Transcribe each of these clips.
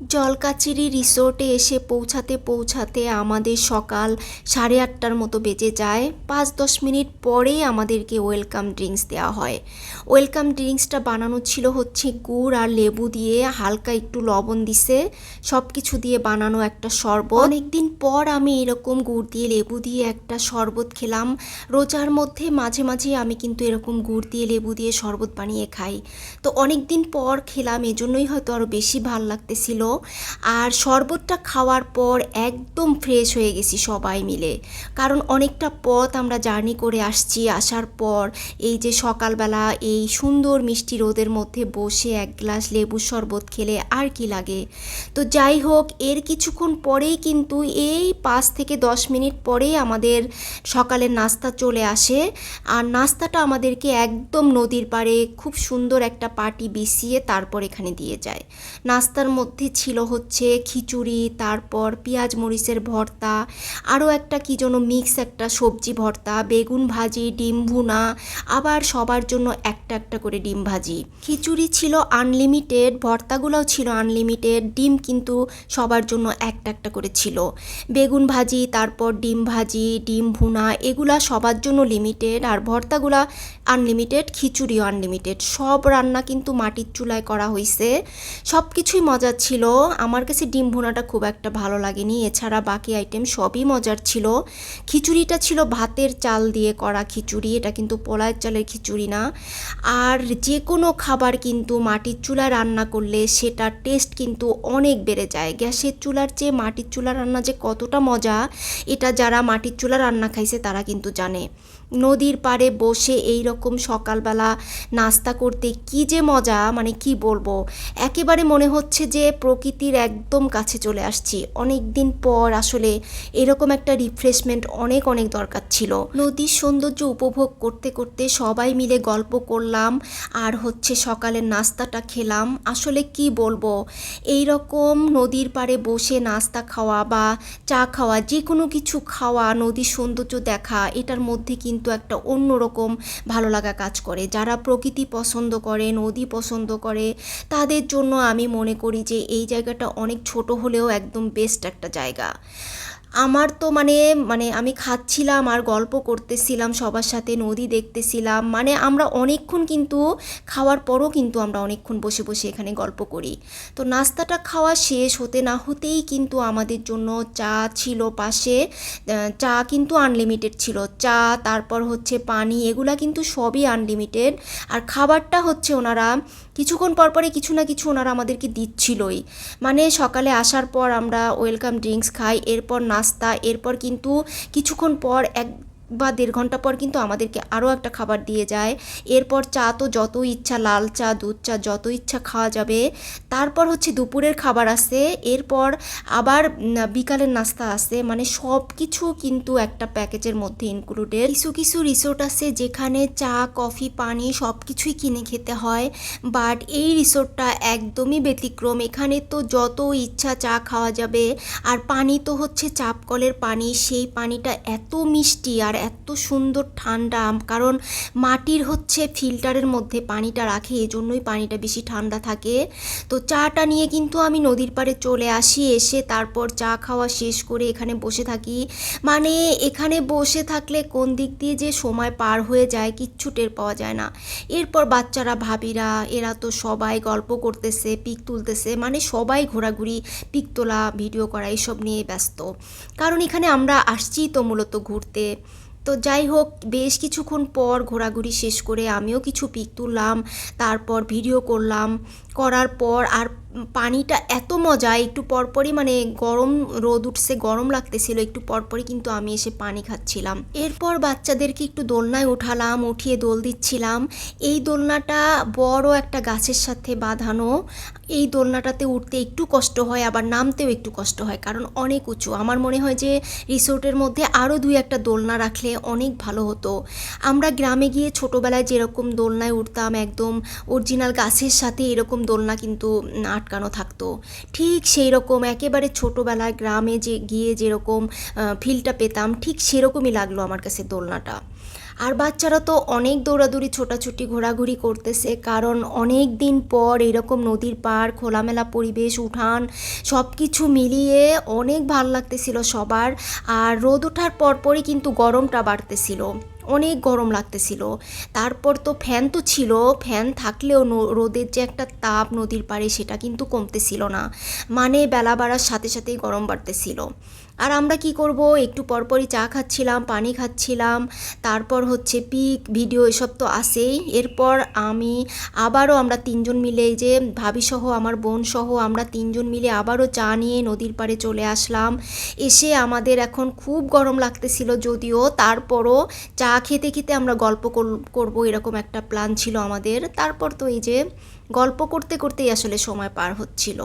জলকাচিরি রিসোর্টে এসে পৌঁছাতে পৌঁছাতে আমাদের সকাল সাড়ে আটটার মতো বেজে যায়। পাঁচ দশ মিনিট পরেই আমাদেরকে ওয়েলকাম ড্রিঙ্কস দেওয়া হয়। ওয়েলকাম ড্রিঙ্কসটা বানানো ছিল হচ্ছে গুড় আর লেবু দিয়ে, হালকা একটু লবণ দিছে সব কিছু দিয়ে বানানো একটা শরবত। অনেকদিন পর আমি এরকম গুড় দিয়ে লেবু দিয়ে একটা শরবত খেলাম। রোজার মধ্যে মাঝে মাঝে আমি কিন্তু এরকম গুড় দিয়ে লেবু দিয়ে শরবত বানিয়ে খাই। তো অনেক দিন পর খেলাম, এজন্যই হয়তো আরও বেশি ভালো লাগতেছিল। আর শরবতটা খাওয়ার পর একদম ফ্রেশ হয়ে গেছি সবাই মিলে। কারণ অনেকটা পথ আমরা জার্নি করে আসছি, আসার পর এই যে সকালবেলা এই সুন্দর মিষ্টি রোদের মধ্যে বসে এক গ্লাস লেবুর শরবত খেলে আর কি লাগে। তো যাই হোক, এর কিছুক্ষণ পরেই কিন্তু এই পাঁচ থেকে দশ মিনিট পরেই আমাদের সকালের নাস্তা চলে আসে। আর নাস্তাটা আমাদেরকে একদম নদীর পাড়ে খুব সুন্দর একটা পাটি বিছিয়ে তারপর এখানে দিয়ে যায়। নাস্তার মধ্যে ছিল হচ্ছে খিচুড়ি, তারপর পেঁয়াজ মরিচের ভর্তা, আরও একটা কী যেন মিক্স একটা সবজি ভর্তা, বেগুন ভাজি, ডিম ভুনা, আবার সবার জন্য একটা একটা করে ডিম ভাজি। খিচুড়ি ছিল আনলিমিটেড ভর্তাগুলোও ছিল আনলিমিটেড ডিম কিন্তু সবার জন্য একটা একটা করে ছিল। বেগুন ভাজি, তারপর ডিম ভাজি, ডিম ভুনা, এগুলা সবার জন্য লিমিটেড আর ভর্তাগুলা আনলিমিটেড খিচুড়িও আনলিমিটেড সব রান্না কিন্তু মাটির চুলায় করা হয়েছে সব কিছুই মজার ছিল। আমার কাছে ডিম ভুনাটা খুব একটা ভালো লাগেনি। এছাড়া বাকি আইটেম সবই মজার ছিল। খিচুড়িটা ছিল ভাতের চাল দিয়ে করা খিচুড়ি। এটা কিন্তু পোলায়ের চালের খিচুড়ি না। আর যে কোনো খাবার কিন্তু মাটির চুলায় রান্না করলে সেটার টেস্ট কিন্তু অনেক বেড়ে যায়। গ্যাসের চুলার চেয়ে মাটির চুলার রান্না যে কতটা মজা, এটা যারা মাটির চুলা রান্না খাইছে তারা কিন্তু জানে। নদীর পাড়ে বসে এই রকম সকালবেলা নাস্তা করতে কি যে মজা মানে কি বলব? একেবারে মনে হচ্ছে যে প্রকৃতির একদম কাছে চলে আসছি। অনেক দিন পর আসলে এরকম একটা রিফ্রেশমেন্ট অনেক অনেক দরকার ছিল। নদীর সৌন্দর্য উপভোগ করতে করতে সবাই মিলে গল্প করলাম আর হচ্ছে সকালের নাস্তাটা খেলাম। আসলে কি বলব? এই রকম নদীর পাড়ে বসে নাস্তা খাওয়া বা চা খাওয়া যে কোনো কিছু খাওয়া, নদীর সৌন্দর্য দেখা, এটার মধ্যে কিন্তু একটা অন্যরকম ভালো লাগা কাজ করে। যারা প্রকৃতি পছন্দ করে, নদী পছন্দ করে, তাদের জন্য আমি মনে করি যে এই জায়গাটা অনেক ছোট হলেও একদম বেস্ট একটা জায়গা। আমার তো মানে মানে আমি খাচ্ছিলাম আর গল্প করতেছিলাম, সবার সাথে নদী দেখতেছিলাম মানে আমরা অনেকক্ষণ কিন্তু খাওয়ার পরও কিন্তু আমরা অনেকক্ষণ বসে বসে এখানে গল্প করি। তো নাস্তাটা খাওয়া শেষ হতে না হতেই কিন্তু আমাদের জন্য চা ছিল পাশে চা কিন্তু আনলিমিটেড ছিল। চা, তারপর হচ্ছে পানি, এগুলা কিন্তু সবই আনলিমিটেড আর খাবারটা হচ্ছে ওনারা কিছুক্ষণ পর পরে কিছু না কিছু ওনারা আমাদেরকে দিচ্ছিলই। মানে সকালে আসার পর আমরা ওয়েলকাম ড্রিঙ্কস খাই, এরপর নাস্তা, এরপর কিন্তু কিছুক্ষণ পর এক বা দেড় ঘণ্টা পর কিন্তু আমাদেরকে আরও একটা খাবার দিয়ে যায়। এরপর চা তো যত ইচ্ছা, লাল চা, দুধ চা, যত ইচ্ছা খাওয়া যাবে। তারপর হচ্ছে দুপুরের খাবার আসে এরপর আবার বিকালের নাস্তা আসে মানে সব কিছু কিন্তু একটা প্যাকেজের মধ্যে ইনক্লুডেড কিছু কিছু রিসোর্ট আছে যেখানে চা, কফি, পানি সব কিছুই কিনে খেতে হয়। বাট এই রিসোর্টটা একদমই ব্যতিক্রম। এখানে তো যত ইচ্ছা চা খাওয়া যাবে। আর পানি তো হচ্ছে চাপকলের পানি। সেই পানিটা এত মিষ্টি আর এত সুন্দর ঠান্ডা, কারণ মাটির হচ্ছে ফিল্টারের মধ্যে পানিটা রাখে, এজন্যই পানিটা বেশি ঠান্ডা থাকে। তো চাটা নিয়ে কিন্তু আমি নদীর পাড়ে চলে আসি, এসে তারপর চা খাওয়া শেষ করে এখানে বসে থাকি। মানে এখানে বসে থাকলে কোন দিক দিয়ে যে সময় পার হয়ে যায় কিচ্ছু টের পাওয়া যায় না। এরপর বাচ্চারা, ভাবিরা, এরা তো সবাই গল্প করতেছে, পিক তুলতেছে মানে সবাই ঘোরাঘুরি, পিক তোলা, ভিডিও করা, এসব নিয়ে ব্যস্ত। কারণ এখানে আমরা আসছি তো মূলত ঘুরতে। তো যাই হোক, বেশ কিছুক্ষণ পর ঘোরাঘুরি শেষ করে আমিও কিছু পিক তুললাম, তারপর ভিডিও করলাম, করার পর আর পানিটা এত মজা একটু পরপরই মানে গরম রোদ উঠছে গরম লাগতেছিল একটু পরপরই কিন্তু আমি এসে পানি খাচ্ছিলাম। এরপর বাচ্চাদেরকে একটু দোলনায় উঠালাম উঠিয়ে দোল দিচ্ছিলাম। এই দোলনাটা বড় একটা গাছের সাথে বাঁধানো। এই দোলনাটাতে উঠতে একটু কষ্ট হয় আবার নামতেও একটু কষ্ট হয় কারণ অনেক উঁচু। আমার মনে হয় যে রিসোর্টের মধ্যে আরও দুই একটা দোলনা রাখলে অনেক ভালো হতো। আমরা গ্রামে গিয়ে ছোটোবেলায় যেরকম দোলনায় উঠতাম একদম অরিজিনাল গাছের সাথে এরকম দোলনা কিন্তু উম, আটকানো থাকতো। ঠিক সেই রকম একেবারে ছোটোবেলায় গ্রামে যে গিয়ে যেরকম ফিলটা পেতাম, ঠিক সেরকমই লাগল আমার কাছে দোলনাটা। আর বাচ্চারা তো অনেক দৌড়াদৌড়ি, ছোটাছুটি, ঘোরাঘুরি করতেছে, কারণ অনেক দিন পর এরকম নদীর পাড়, খোলামেলা পরিবেশ, উঠান সব কিছু মিলিয়ে অনেক ভালো লাগতেছিল সবার। আর রোদ ওঠার পরপরই কিন্তু গরমটা বাড়তেছিল। অনেক গরম লাগতেছিল। তারপর তো ফ্যান তো ছিল, ফ্যান থাকলেও রোদের যে একটা তাপ নদীর পাড়ে সেটা কিন্তু কমতেছিল না। মানে বেলা বাড়ার সাথে সাথেই গরম বাড়তেছিল। আর আমরা কি করব? একটু পরপরই চা খাচ্ছিলাম, পানি খাচ্ছিলাম, তারপর হচ্ছে পিক, ভিডিও এসব তো আসেই এরপর আমি আবারও আমরা তিনজন মিলে যে ভাবিসহ, আমার বোন সহ আমরা তিনজন মিলে আবারও চা নিয়ে নদীর পাড়ে চলে আসলাম। এসে আমাদের এখন খুব গরম লাগতেছিল যদিও তারপরও চা খেতে খেতে আমরা গল্প কর- করব এরকম একটা প্ল্যান ছিল আমাদের। তারপর তো এই যে গল্প করতে করতেই আসলে সময় পার হচ্ছিল।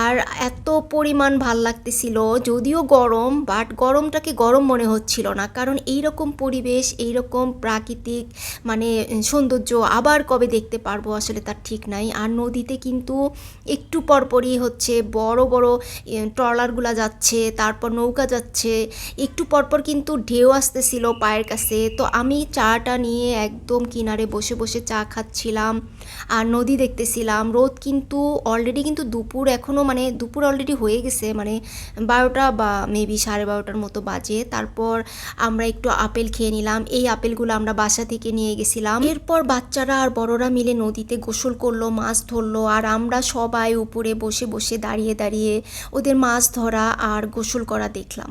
আর এত পরিমাণ ভালো লাগতেছিল, যদিও গরম বাট গরমটাকে গরম মনে হচ্ছিল না। কারণ এই রকম পরিবেশ এই রকম প্রাকৃতিক মানে সৌন্দর্য আবার কবে দেখতে পারব আসলে তার ঠিক নাই। আর নদীতে কিন্তু একটু পরপরই হচ্ছে বড় বড় ট্রলারগুলা যাচ্ছে, তারপর নৌকা যাচ্ছে। একটু পরপর কিন্তু ঢেউ আসতেছিল পায়ের কাছে। তো আমি চাটা নিয়ে একদম কিনারে বসে বসে চা খাচ্ছিলাম। আর নদী দেখতেছিলাম রোদ কিন্তু অলরেডি কিন্তু দুপুর এখনও মানে দুপুর অলরেডি হয়ে গেছে মানে বারোটা বা মেবি সাড়ে বারোটার মতো বাজে তারপর আমরা একটু আপেল খেয়ে নিলাম এই আপেলগুলো আমরা বাসা থেকে নিয়ে গেছিলাম এরপর বাচ্চারা আর বড়রা মিলে নদীতে গোসল করল মাছ ধরলো আর আমরা সবাই উপরে বসে বসে দাঁড়িয়ে দাঁড়িয়ে ওদের মাছ ধরা আর গোসল করা দেখলাম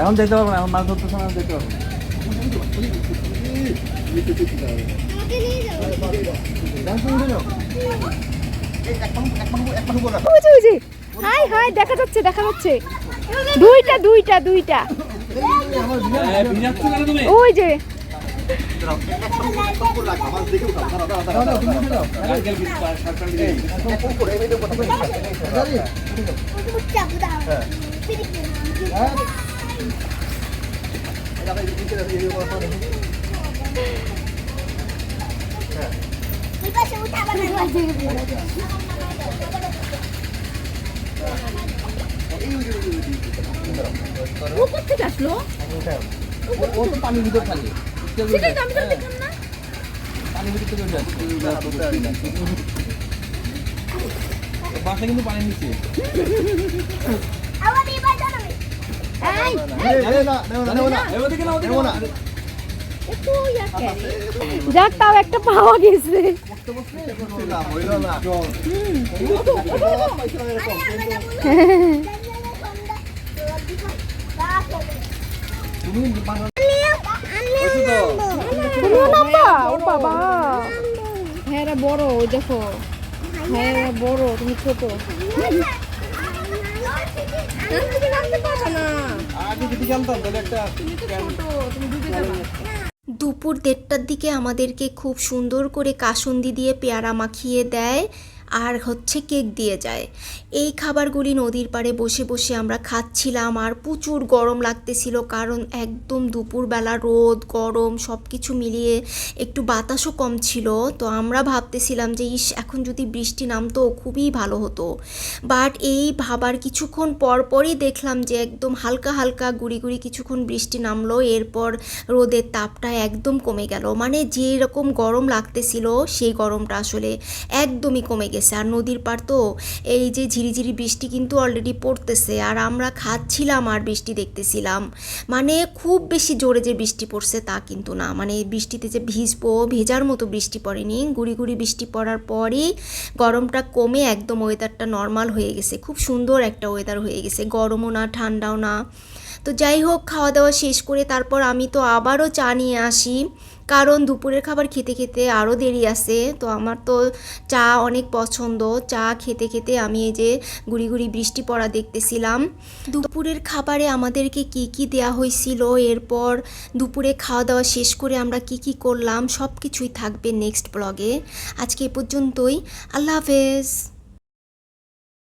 এখন যেতে পারব না এখন মাছ ধরতে সময় যেতে পারব হাই হাই দেখা যাচ্ছে দেখা যাচ্ছে। দুইটা দুইটা দুইটা। ওই যে। ও কোথেকে আসলো? ও- তো পানির ভিতর থাকে। বাসা কিন্তু ইয়া? যাক তাও একটা পাওয়া গেছে তুমি বানাও তুমিও নামবা ও বাবা। হ্যাঁ এরা বড় ওই দেখো। হ্যাঁ এরা বড় তুমি ছোট। দুপুর দেড়টার দিকে আমাদেরকে খুব সুন্দর করে কাসন্দি দিয়ে পেয়ারা মাখিয়ে দেয়। আর হচ্ছে কেক দিয়ে যায়। এই খাবারগুলি নদীর পাড়ে বসে বসে আমরা খাচ্ছিলাম আর প্রচুর গরম লাগতেছিল কারণ একদম দুপুরবেলা রোদ, গরম সব কিছু মিলিয়ে একটু বাতাসও কম ছিল। তো আমরা ভাবতেছিলাম যে, ইস, এখন যদি বৃষ্টি নামতো খুবই ভালো হতো। বাট এই ভাবার কিছুক্ষণ পর পরই দেখলাম যে, একদম হালকা হালকা গুড়ি গুড়ি কিছুক্ষণ বৃষ্টি নামলো। এরপর রোদের তাপটা একদম কমে গেল। মানে যে রকম গরম লাগতেছিল, সেই গরমটা আসলে একদমই কমে গেছে। আর নদীর পার তো এই যে ঝিরিঝিরি বৃষ্টি কিন্তু অলরেডি পড়তেছে। আর আমরা খাচ্ছিলাম আর বৃষ্টি দেখতেছিলাম। মানে খুব বেশি জোরে যে বৃষ্টি পড়ছে তা কিন্তু না। মানে বৃষ্টিতে যে ভিজবো, ভেজার মতো বৃষ্টি পড়েনি। গুড়ি গুড়ি বৃষ্টি পড়ার পরই গরমটা কমে একদম ওয়েদারটা নর্মাল হয়ে গেছে। খুব সুন্দর একটা ওয়েদার হয়ে গেছে। গরমও না, ঠান্ডাও না। তো যাই হোক, খাওয়া দাওয়া শেষ করে তারপর আমি তো আবারও চা নিয়ে আসি। কারণ দুপুরের খাবার খেতে খেতে আরও দেরি আছে, তো আমার তো চা অনেক পছন্দ। চা খেতে খেতে আমি এই যে গুড়ি গুড়ি বৃষ্টি পড়া দেখতেছিলাম। দুপুরের খাবারে আমাদেরকে কি কি দেয়া হয়েছিল, এরপর দুপুরে খাওয়া দাওয়া শেষ করে আমরা কি কি করলাম সব কিছুই থাকবে নেক্সট ব্লগে আজকে এ পর্যন্তই, আল্লাহ হাফেজ।